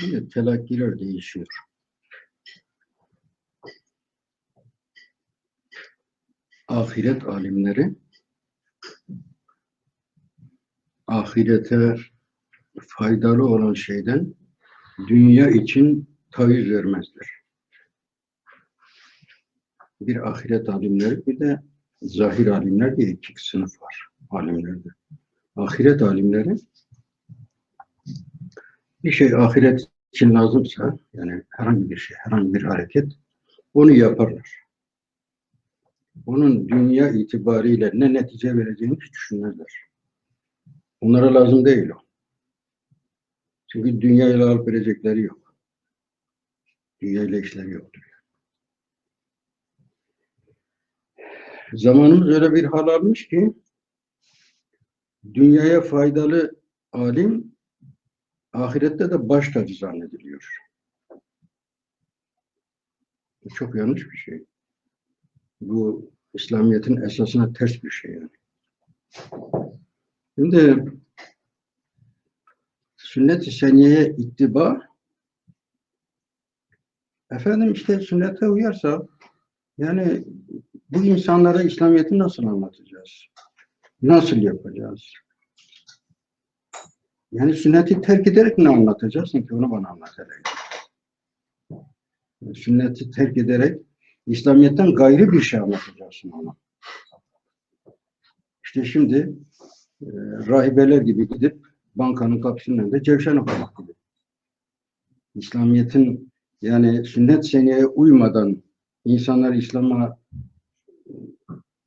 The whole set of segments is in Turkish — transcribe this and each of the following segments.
Telakkiler değişiyor. Ahiret alimleri ahirete faydalı olan şeyden dünya için taviz vermezler. Bir ahiret alimleri bir de zahir alimler diye iki sınıf var alimlerde. Ahiret alimleri bir şey ahiret için lazımsa yani herhangi bir şey, herhangi bir hareket onu yaparlar. Onun dünya itibariyle ne netice vereceğini hiç düşünmezler. Onlara lazım değil o. Çünkü dünyayla alıp verecekleri yok. Dünyayla işleri yoktur. Zamanımız öyle bir hal almış ki dünyaya faydalı alim ahirette de baş tacı zannediliyor. Bu çok yanlış bir şey. Bu İslamiyet'in esasına ters bir şey yani. Şimdi sünnet-i seniyeye ittiba efendim işte sünnete uyarsa yani bu insanlara İslamiyet'i nasıl anlatacağız? Nasıl yapacağız? Yani sünneti terk ederek ne anlatacaksın ki? Onu bana anlat hele. Sünneti terk ederek İslamiyet'ten gayrı bir şey anlatacaksın ona. İşte şimdi e, rahibeler gibi gidip bankanın kapısının önünde cevşen okumak gibi. İslamiyet'in yani sünnet seneye uymadan insanlar İslam'a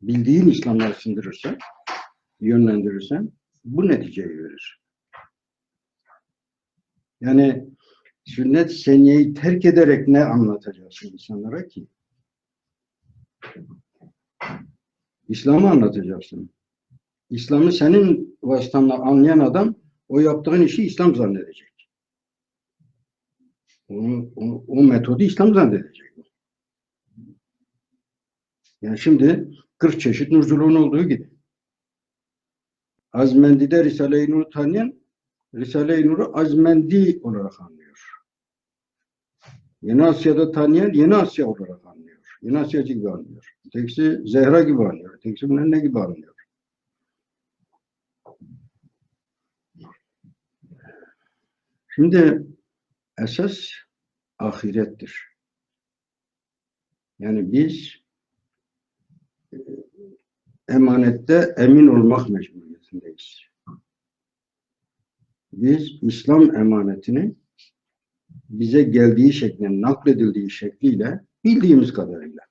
bildiğin İslam'ı sındırırsan, yönlendirirsen bu neticeyi verir. Yani sünnet seniyeyi terk ederek ne anlatacaksın insanlara ki? İslam'ı anlatacaksın. İslam'ı senin vasıtanla anlayan adam o yaptığın işi İslam zannedecek. Onu, o, o metodu İslam zannedecek. Yani şimdi 40 çeşit nurculuğun olduğu gibi. Azmendi'de Risale-i Nur'u tanıyan Risale-i Nur'u Azmendi olarak anlıyor. Yeni Asya'da tanıyan Yeni Asya olarak anlıyor. Yeni Asyacı gibi anlıyor. Tekisi Zehra gibi anlıyor. Tekisi bunun ne gibi anlıyor. Şimdi esas ahirettir. Yani biz e, emanette emin olmak mecburiyetindeyiz. Biz İslam emanetini bize geldiği şekliyle, nakledildiği şekliyle, bildiğimiz kadarıyla,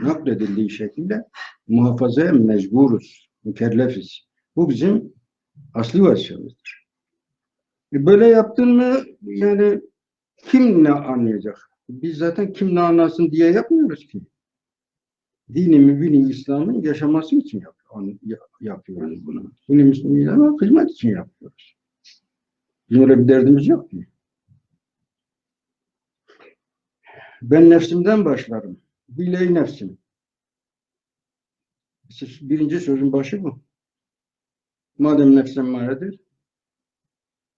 nakledildiği şekliyle muhafazaya mecburuz, mükellefiz. Bu bizim asli vazifemizdir. E böyle yaptın yani kim ne anlayacak? Biz zaten kim ne anlasın diye yapmıyoruz ki. Dini mübini İslam'ın yaşaması için yap, yapıyoruz bunu. Dini Müslümanlara hizmet için yapıyoruz. Bizim öyle bir derdimiz yok ki. Ben nefsimden başlarım. Bileği nefsim. Birinci sözün başı bu. Madem nefsim maredir,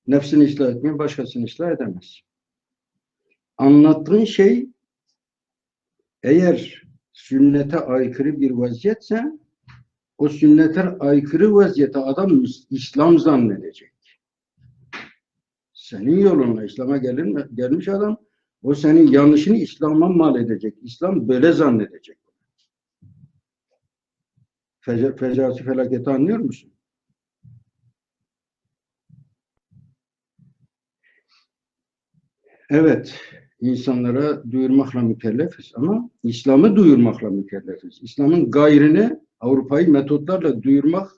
nefsini ıslah etmeyen başkasını ıslah edemez. Anlattığın şey eğer sünnete aykırı bir vaziyetse o sünnete aykırı vaziyete adam İslam zannedecek. Senin yolunla İslam'a gelmiş adam o senin yanlışını İslam'a mal edecek. İslam böyle zannedecek. Feca, fecası felaketi anlıyor musun? Evet, insanlara duyurmakla mükellefiz ama İslam'ı duyurmakla mükellefiz. İslam'ın gayrını Avrupa'yı metotlarla duyurmak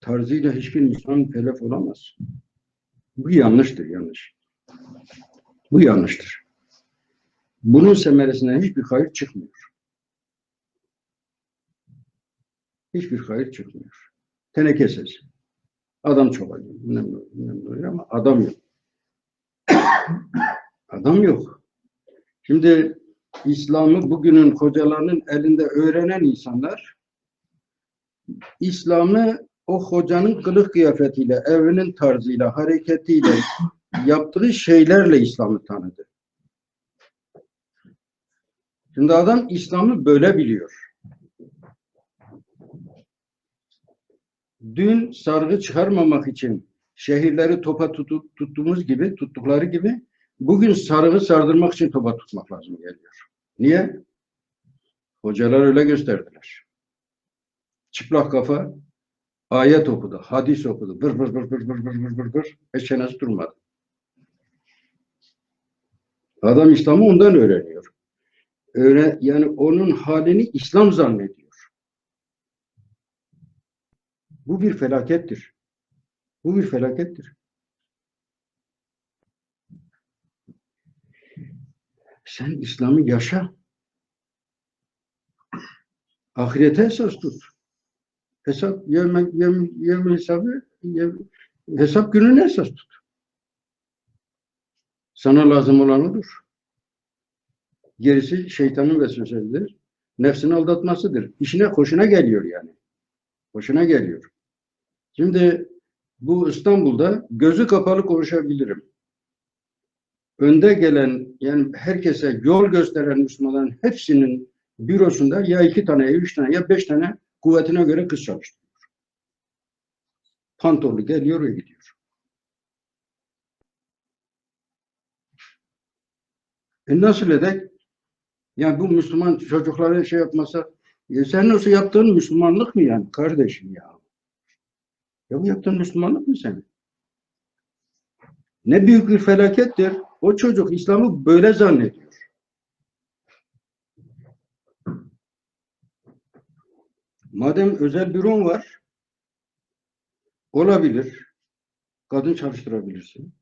tarzıyla hiçbir Müslüman mükellef olamaz. Bu yanlıştır, yanlış. Bu yanlıştır. Bunun semeresinden hiçbir hayır çıkmıyor. Hiçbir hayır çıkmıyor. Teneke sesi. Adam çoğalıyor. Bilmem, bilmem ama adam yok. Adam yok. Şimdi İslam'ı bugünün hocalarının elinde öğrenen insanlar İslam'ı o hocanın kılık kıyafetiyle, evinin tarzıyla, hareketiyle, yaptığı şeylerle İslam'ı tanıdı. Şimdi adam İslam'ı böyle biliyor. Dün sargı çıkarmamak için şehirleri topa tutup, tuttuğumuz gibi, tuttukları gibi bugün sargı sardırmak için topa tutmak lazım geliyor. Niye? Hocalar öyle gösterdiler. Çıplak kafa ayet okudu, hadis okudu. Bır bır bır bır bır bır bır bır bır. Hiç çenesi durmadı. Adam İslam'ı ondan öğreniyor. Öyle, yani onun halini İslam zannediyor. Bu bir felakettir. Bu bir felakettir. Sen İslam'ı yaşa. Ahirete esas tut. Hesap, yevme, yevme, yevme hesabı, yevme, hesap gününü esas tut. Sana lazım olan odur. Gerisi şeytanın vesvesesidir. Nefsini aldatmasıdır. İşine koşuna geliyor yani. Hoşuna geliyor. Şimdi bu İstanbul'da gözü kapalı konuşabilirim. Önde gelen yani herkese yol gösteren Müslümanların hepsinin bürosunda ya iki tane, ya üç tane, ya beş tane kuvvetine göre kız çalıştırıyor. Pantollu geliyor ve gidiyor. E nasıl edek? Yani bu Müslüman çocukların şey yapmasa e sen nasıl yaptığın Müslümanlık mı yani kardeşim ya? Ya bu yaptığın Müslümanlık mı senin? Ne büyük bir felakettir. O çocuk İslam'ı böyle zannediyor. Madem özel büron var, olabilir. Kadın çalıştırabilirsin.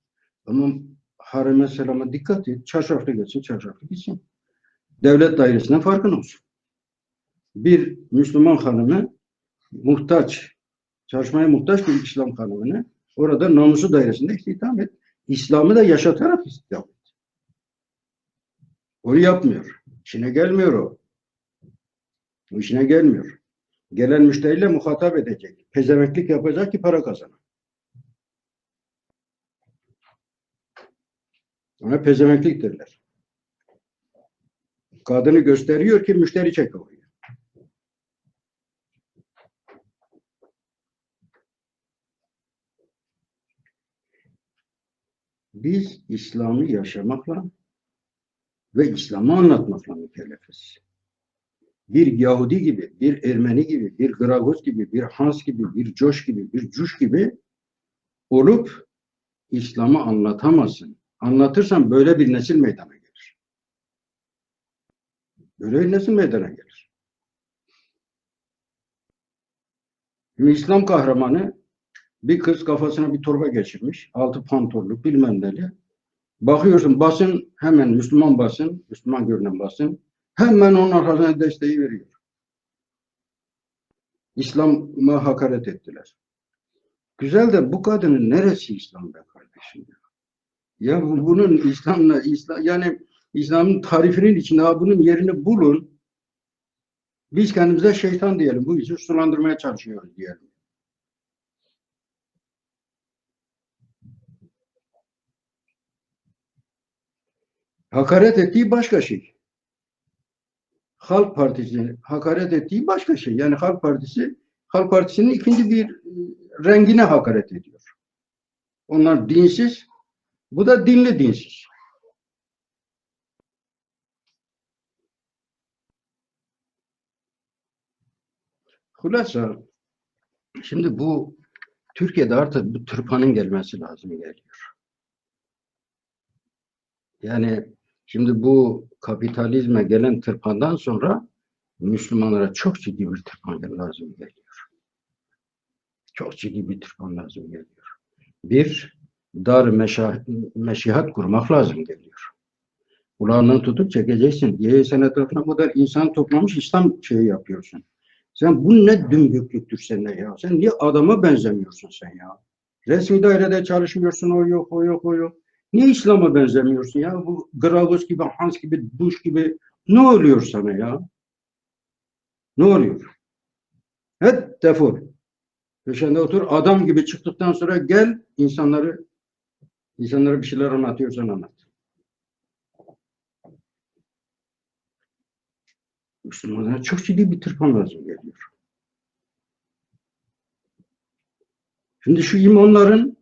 Ama hareme selama dikkat et. Çarşaflı geçsin, çarşaflı gitsin. Devlet dairesinden farkın olsun. Bir Müslüman hanımı muhtaç, çalışmaya muhtaç bir İslam hanımını orada namusu dairesinde istihdam et. İslam'ı da yaşatarak istihdam et. Onu yapmıyor. İşine gelmiyor o. O işine gelmiyor. Gelen müşteriyle muhatap edecek. Pezemeklik yapacak ki para kazanır. Ona pezemeklik derler. Kadını gösteriyor ki müşteri çek oraya. Biz İslam'ı yaşamakla ve İslam'ı anlatmakla mükellefiz. Bir Yahudi gibi, bir Ermeni gibi, bir Gravos gibi, bir Hans gibi, bir Josh gibi, bir Cuş gibi olup İslam'ı anlatamazsın. Anlatırsan böyle bir nesil meydana gelir. Böyle bir nesil meydana gelir. Şimdi İslam kahramanı bir kız kafasına bir torba geçirmiş. Altı pantollu bilmem neli. Bakıyorsun basın hemen Müslüman basın, Müslüman görünen basın hemen onun arkasına desteği veriyor. İslam'a hakaret ettiler. Güzel de bu kadının neresi İslam be kardeşim ya? Ya bu- bunun İslam'la İslam yani İslam'ın tarifinin içinde bunun yerini bulun. Biz kendimize şeytan diyelim. Bu işi sulandırmaya çalışıyoruz diyelim. Hakaret ettiği başka şey. Halk Partisi hakaret ettiği başka şey. Yani Halk Partisi Halk Partisi'nin ikinci bir e, rengine hakaret ediyor. Onlar dinsiz, bu da dinli dinsiz. Hulasa şimdi bu Türkiye'de artık bu tırpanın gelmesi lazım geliyor. Yani şimdi bu kapitalizme gelen tırpandan sonra Müslümanlara çok ciddi bir tırpan lazım geliyor. Çok ciddi bir tırpan lazım geliyor. Bir, dar meşihat kurmak lazım geliyor. Kulağından tutup çekeceksin. Diye sen etrafına bu kadar insan toplamış İslam şeyi yapıyorsun. Sen bu ne dümbüklüktür seninle ya? Sen niye adama benzemiyorsun sen ya? Resmi dairede çalışmıyorsun o yok o yok o yok. Niye İslam'a benzemiyorsun ya? Bu Gravos gibi, Hans gibi, Bush gibi ne oluyor sana ya? Ne oluyor? Evet defol. Köşende otur. Adam gibi çıktıktan sonra gel insanları İnsanlara bir şeyler anlatıyorsan anlat. Müslümanlara çok ciddi bir tırpan lazım geliyor. Şimdi şu imamların,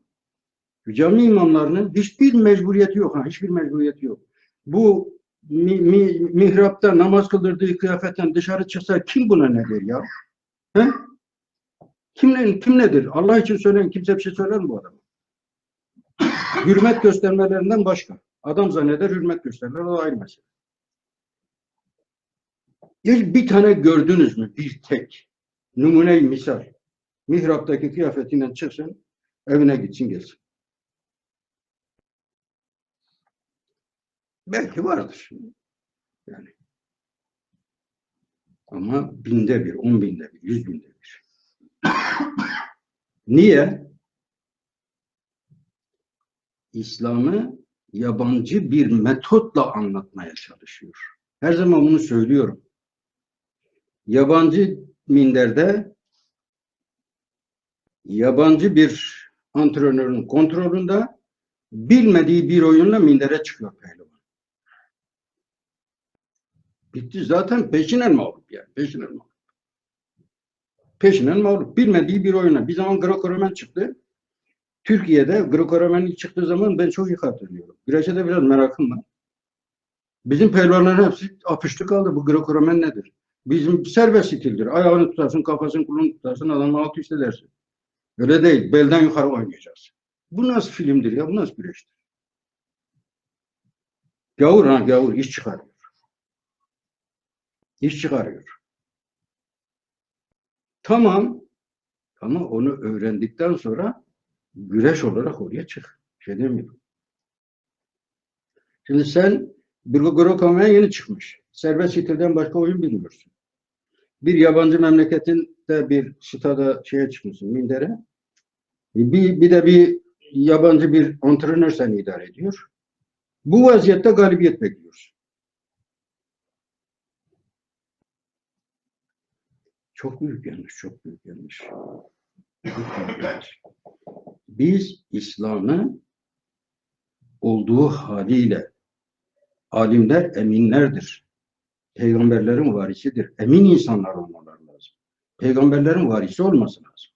cami imamlarının hiçbir mecburiyeti yok. Ha, hiçbir mecburiyeti yok. Bu mi, mi, mihrapta namaz kıldırdığı kıyafetten dışarı çıksa kim buna ne der ya? He? Kim, kim nedir? Allah için söyleyin. Kimse bir şey söyler mi bu adama? Hürmet göstermelerinden başka. Adam zanneder hürmet gösterirler. O ayrı mesele. Hiç bir tane gördünüz mü? Bir tek. Numune misal. Mihraptaki kıyafetinden çıksın, evine gitsin gelsin. Belki vardır. Yani. Ama binde bir, on binde bir, yüz binde bir. Niye? İslam'ı yabancı bir metotla anlatmaya çalışıyor. Her zaman bunu söylüyorum. Yabancı minderde yabancı bir antrenörün kontrolünde bilmediği bir oyunla mindere çıkıyor pehlivan. Bitti zaten peşinen mağlup yani. Peşinen mağlup. Peşinen mağlup. Bilmediği bir oyuna. Bir zaman Greco-Romen çıktı. Türkiye'de Greco-Romen çıktığı zaman ben çok iyi hatırlıyorum. Güreşe de biraz merakım var. Bizim pehlivanların hepsi apıştı kaldı. Bu Greco-Romen nedir? Bizim serbest stildir. Ayağını tutarsın, kafasını kulunu tutarsın, adamı alt üst edersin. Öyle değil. Belden yukarı oynayacağız. Bu nasıl filmdir ya? Bu nasıl güreştir? Gavur ha gavur iş çıkarıyor. İş çıkarıyor. Tamam. Ama onu öğrendikten sonra güreş olarak oraya çık. Şey demiyorum. Şimdi sen bir Grokomen yeni çıkmış. Serbest stilden başka oyun bilmiyorsun. Bir yabancı memleketinde bir stada şeye çıkmışsın, mindere. Bir, bir de bir yabancı bir antrenör seni idare ediyor. Bu vaziyette galibiyet bekliyorsun. Çok büyük yanlış, çok büyük yanlış. Çok büyük yanlış. Biz İslam'ı olduğu haliyle alimler eminlerdir. Peygamberlerin varisidir. Emin insanlar olmaları lazım. Peygamberlerin varisi olması lazım.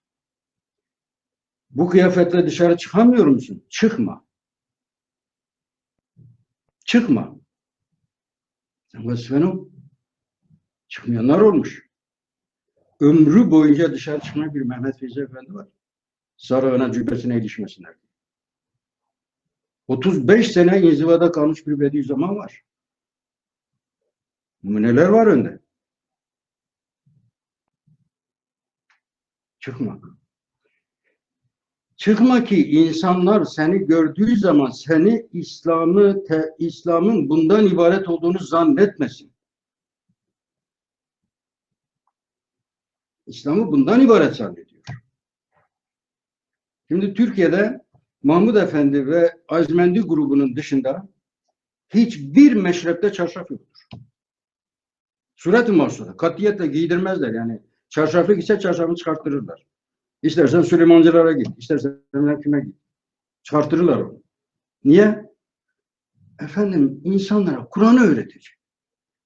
Bu kıyafetle dışarı çıkamıyor musun? Çıkma. Çıkma. Sen vazifen o. Çıkmayanlar olmuş. Ömrü boyunca dışarı çıkmayan bir Mehmet Feyzi Efendi var. Sarığına cübbesine ilişmesinler. 35 sene inzivada kalmış bir Bediüzzaman var. Numuneler var önde. Çıkma. Çıkma ki insanlar seni gördüğü zaman seni İslam'ı İslam'ın bundan ibaret olduğunu zannetmesin. İslam'ı bundan ibaret zannediyor. Şimdi Türkiye'de Mahmud Efendi ve Azmendi grubunun dışında hiçbir meşrepte çarşaf yoktur. Suret-i mahsuda. Katiyetle giydirmezler yani. Çarşafı ise çarşafını çıkarttırırlar. İstersen Süleymancılara git, istersen kime git. Çıkarttırırlar onu. Niye? Efendim insanlara Kur'an'ı öğretecek.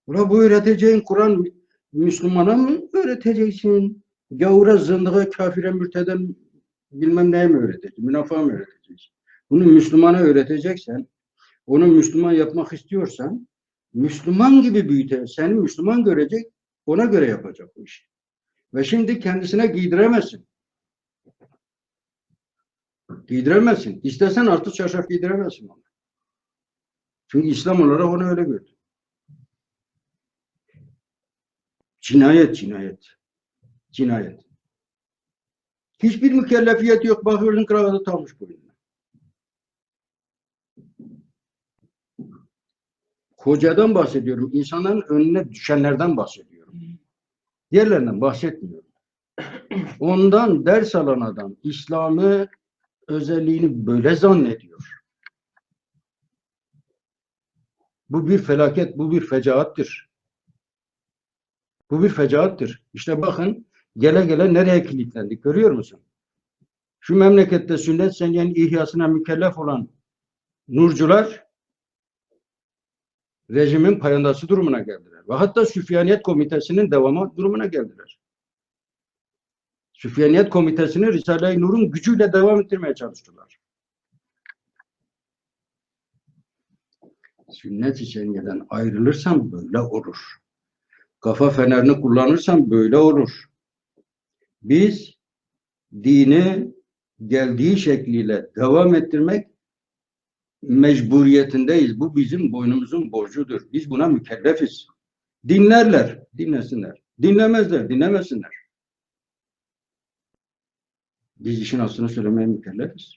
Ula bu öğreteceğin Kur'an Müslümana mı öğreteceksin? Gavura, zındığa, kafire, mürteden bilmem neye mi öğreteceksin? Münafığa mı öğreteceksin? Bunu Müslümana öğreteceksen, onu Müslüman yapmak istiyorsan, Müslüman gibi büyüte, seni Müslüman görecek, ona göre yapacak bu işi. Ve şimdi kendisine giydiremezsin. Giydiremezsin. İstesen artık çarşaf giydiremezsin ona. Çünkü İslam olarak onu öyle gördü. Cinayet, cinayet. Cinayet. Hiçbir mükellefiyet yok. Bakıyorsun kravatı takmış boynuna. Kocadan bahsediyorum. İnsanların önüne düşenlerden bahsediyorum. Diğerlerinden bahsetmiyorum. Ondan ders alan adam İslam'ı özelliğini böyle zannediyor. Bu bir felaket, bu bir fecaattir. Bu bir fecaattir. İşte bakın gele gele nereye kilitlendik görüyor musun? Şu memlekette sünnet sengenin ihyasına mükellef olan Nurcular rejimin payandası durumuna geldiler. Ve hatta Süfyaniyet Komitesi'nin devamı durumuna geldiler. Süfyaniyet Komitesi'ni Risale-i Nur'un gücüyle devam ettirmeye çalıştılar. Sünnet-i seniyeden ayrılırsan böyle olur. Kafa fenerini kullanırsan böyle olur. Biz dini geldiği şekliyle devam ettirmek mecburiyetindeyiz. Bu bizim boynumuzun borcudur. Biz buna mükellefiz. Dinlerler, dinlesinler. Dinlemezler, dinlemesinler. Biz işin aslını söylemeye mükellefiz.